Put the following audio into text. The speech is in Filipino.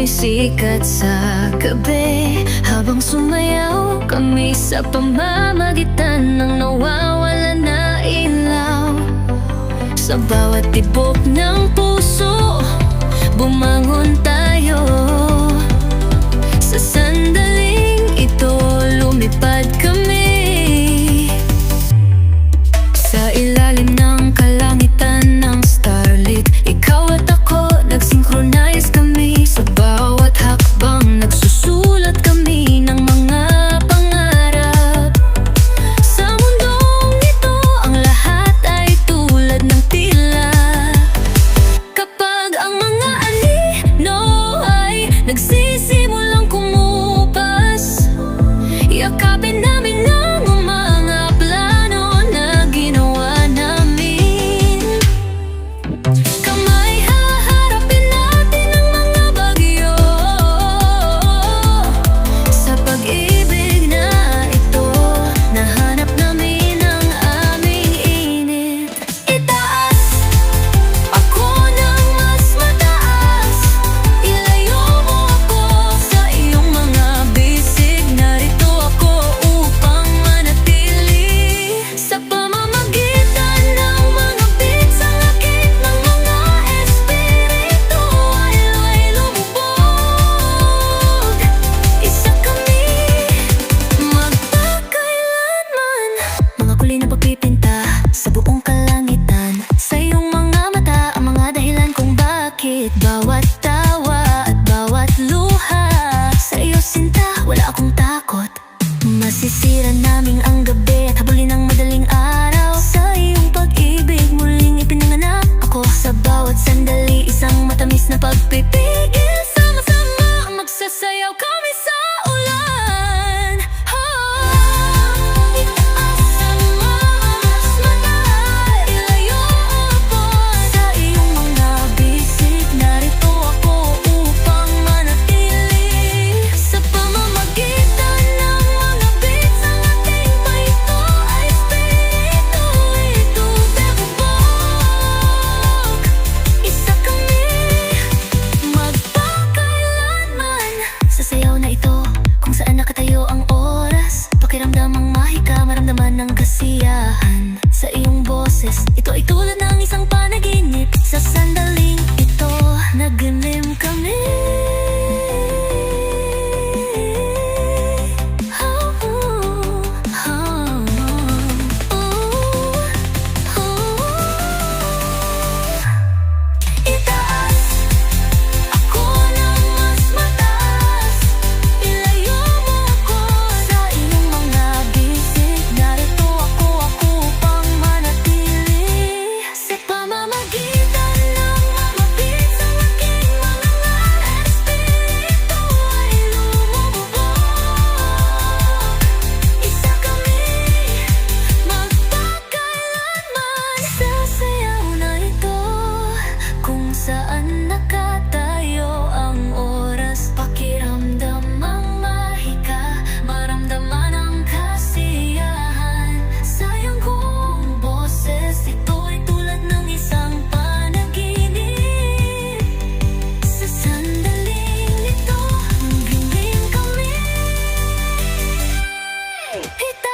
sumisikat sa gabi. Habang sumayaw kami sa pamamagitan ng nawawala na ilaw. Sa bawat tibok ng puso, bumangon tayo. Sa kami Hey.